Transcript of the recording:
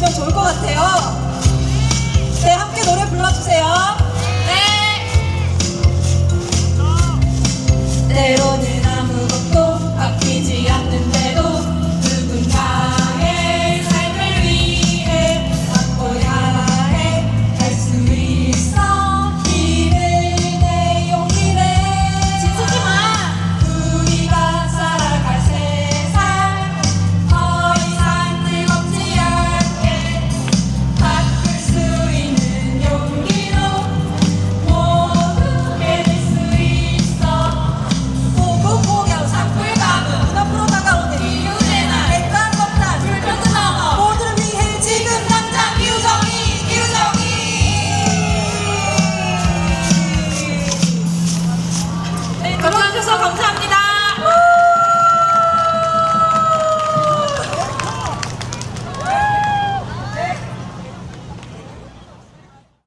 주시면 좋을 것 같아요.